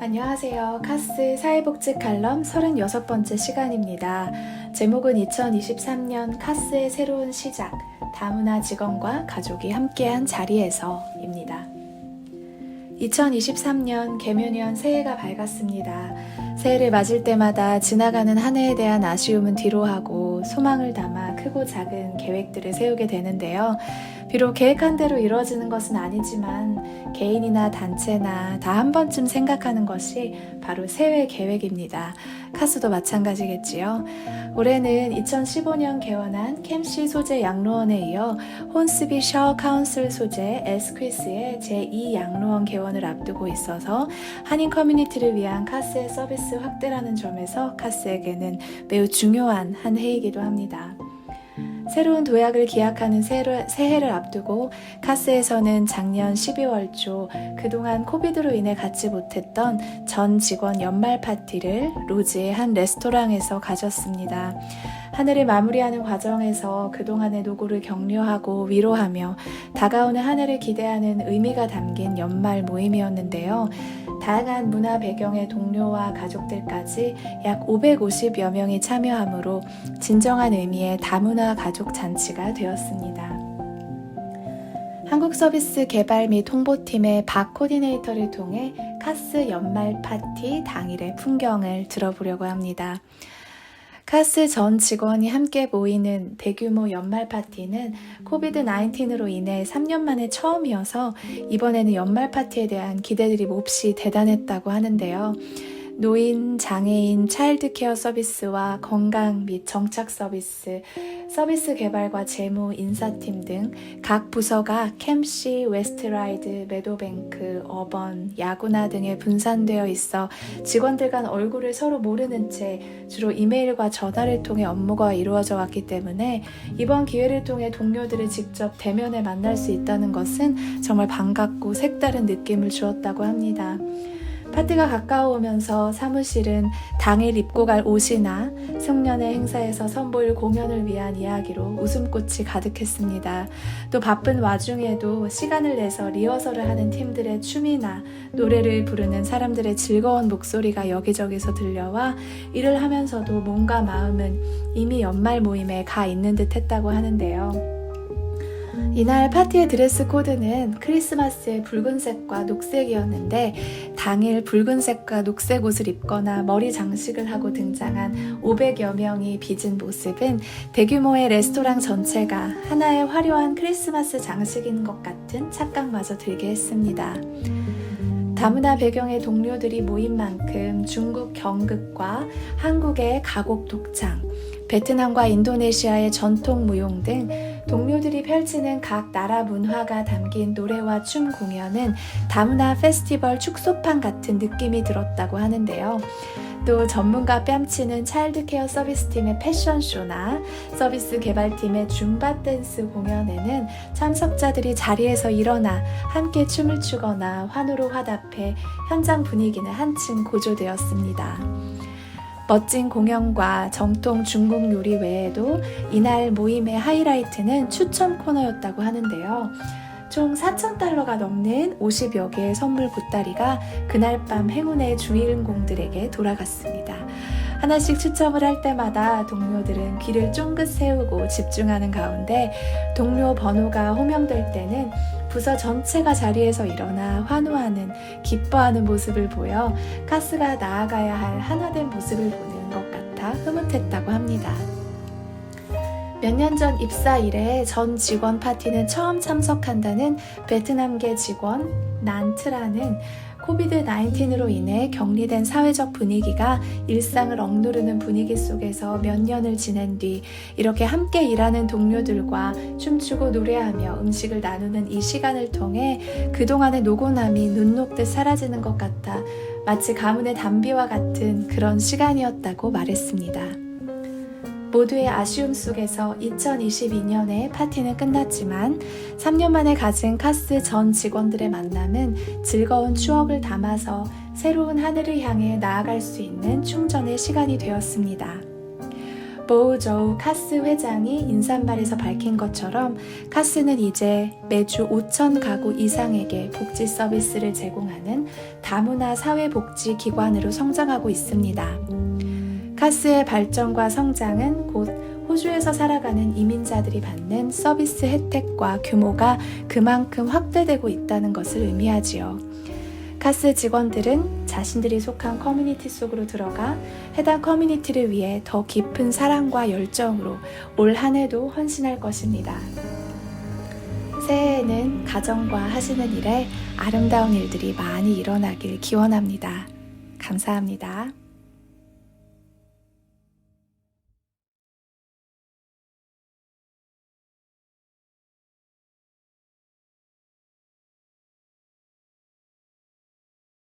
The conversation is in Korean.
안녕하세요. 카스 사회복지 칼럼 36번째 시간입니다. 제목은 2023년 카스의 새로운 시작, 다문화 직원과 가족이 함께한 자리에서입니다. 2023년 개묘년 새해가 밝았습니다. 새해를 맞을 때마다 지나가는 한 해에 대한 아쉬움은 뒤로하고 소망을 담아 크고 작은 계획들을 세우게 되는데요. 비록 계획한 대로 이루어지는 것은 아니지만 개인이나 단체나 다 한 번쯤 생각하는 것이 바로 새해 계획입니다. 카스도 마찬가지겠지요. 올해는 2015년 개원한 캠시 소재 양로원에 이어 혼스비 셔 카운슬 소재 에스퀴스의 제2 양로원 개원을 앞두고 있어서 한인 커뮤니티를 위한 카스의 서비스 확대라는 점에서 카스에게는 매우 중요한 한 해이기도 합니다. 새로운 도약을 기약하는 새해- 새해를 앞두고 카스에서는 작년 12월 초 그동안 코비드로 인해 갖지 못했던 전 직원 연말 파티를 로즈의 한 레스토랑에서 가졌습니다. 한 해를 마무리하는 과정에서 그동안의 노고를 격려하고 위로하며 다가오는 한 해를 기대하는 의미가 담긴 연말 모임이었는데요. 다양한 문화 배경의 동료와 가족들까지 약 550여 명이 참여하므로 진정한 의미의 다문화 가족 잔치가 되었습니다. 한국 서비스 개발 및 홍보팀의 박 코디네이터를 통해 카스 연말 파티 당일의 풍경을 들어보려고 합니다. 카스 전 직원이 함께 모이는 대규모 연말 파티는 코비드 19으로 인해 3년 만에 처음이어서 이번에는 연말 파티에 대한 기대들이 몹시 대단했다고 하는데요. 노인, 장애인, 차일드 케어 서비스와 건강 및 정착 서비스, 서비스 개발과 재무, 인사팀 등 각 부서가 캠시, 웨스트라이드, 메도뱅크, 어번, 야구나 등에 분산되어 있어 직원들 간 얼굴을 서로 모르는 채 주로 이메일과 전화를 통해 업무가 이루어져 왔기 때문에 이번 기회를 통해 동료들을 직접 대면에 만날 수 있다는 것은 정말 반갑고 색다른 느낌을 주었다고 합니다. 파티가 가까워오면서 사무실은 당일 입고 갈 옷이나 송년회 행사에서 선보일 공연을 위한 이야기로 웃음꽃이 가득했습니다. 또 바쁜 와중에도 시간을 내서 리허설을 하는 팀들의 춤이나 노래를 부르는 사람들의 즐거운 목소리가 여기저기서 들려와 일을 하면서도 몸과 마음은 이미 연말 모임에 가 있는 듯 했다고 하는데요. 이날 파티의 드레스 코드는 크리스마스의 붉은색과 녹색이었는데 당일 붉은색과 녹색 옷을 입거나 머리 장식을 하고 등장한 500여 명이 빚은 모습은 대규모의 레스토랑 전체가 하나의 화려한 크리스마스 장식인 것 같은 착각마저 들게 했습니다. 다문화 배경의 동료들이 모인 만큼 중국 경극과 한국의 가곡 독창, 베트남과 인도네시아의 전통 무용 등 동료들이 펼치는 각 나라 문화가 담긴 노래와 춤 공연은 다문화 페스티벌 축소판 같은 느낌이 들었다고 하는데요. 또 전문가 뺨치는 차일드 케어 서비스팀의 패션쇼나 서비스 개발팀의 줌바 댄스 공연에는 참석자들이 자리에서 일어나 함께 춤을 추거나 환호로 화답해 현장 분위기는 한층 고조되었습니다. 멋진 공연과 정통 중국 요리 외에도 이날 모임의 하이라이트는 추첨 코너였다고 하는데요. 총 4,000달러가 넘는 50여 개의 선물 보따리가 그날 밤 행운의 주인공들에게 돌아갔습니다. 하나씩 추첨을 할 때마다 동료들은 귀를 쫑긋 세우고 집중하는 가운데 동료 번호가 호명될 때는 부서 전체가 자리에서 일어나 환호하는, 기뻐하는 모습을 보여 카스가 나아가야 할 하나된 모습을 보는 것 같아 흐뭇했다고 합니다. 몇 년 전 입사 이래 전 직원 파티는 처음 참석한다는 베트남계 직원 난트라는 코비드 19으로 인해 격리된 사회적 분위기가 일상을 억누르는 분위기 속에서 몇 년을 지낸 뒤 이렇게 함께 일하는 동료들과 춤추고 노래하며 음식을 나누는 이 시간을 통해 그동안의 노곤함이 눈 녹듯 사라지는 것 같아 마치 가문의 담비와 같은 그런 시간이었다고 말했습니다. 모두의 아쉬움 속에서 2022년에 파티는 끝났지만 3년 만에 가진 카스 전 직원들의 만남은 즐거운 추억을 담아서 새로운 하늘을 향해 나아갈 수 있는 충전의 시간이 되었습니다. 보우저우 카스 회장이 인사말에서 밝힌 것처럼 카스는 이제 매주 5천 가구 이상에게 복지 서비스를 제공하는 다문화 사회복지 기관으로 성장하고 있습니다. 카스의 발전과 성장은 곧 호주에서 살아가는 이민자들이 받는 서비스 혜택과 규모가 그만큼 확대되고 있다는 것을 의미하지요. 카스 직원들은 자신들이 속한 커뮤니티 속으로 들어가 해당 커뮤니티를 위해 더 깊은 사랑과 열정으로 올 한 해도 헌신할 것입니다. 새해에는 가정과 하시는 일에 아름다운 일들이 많이 일어나길 기원합니다. 감사합니다.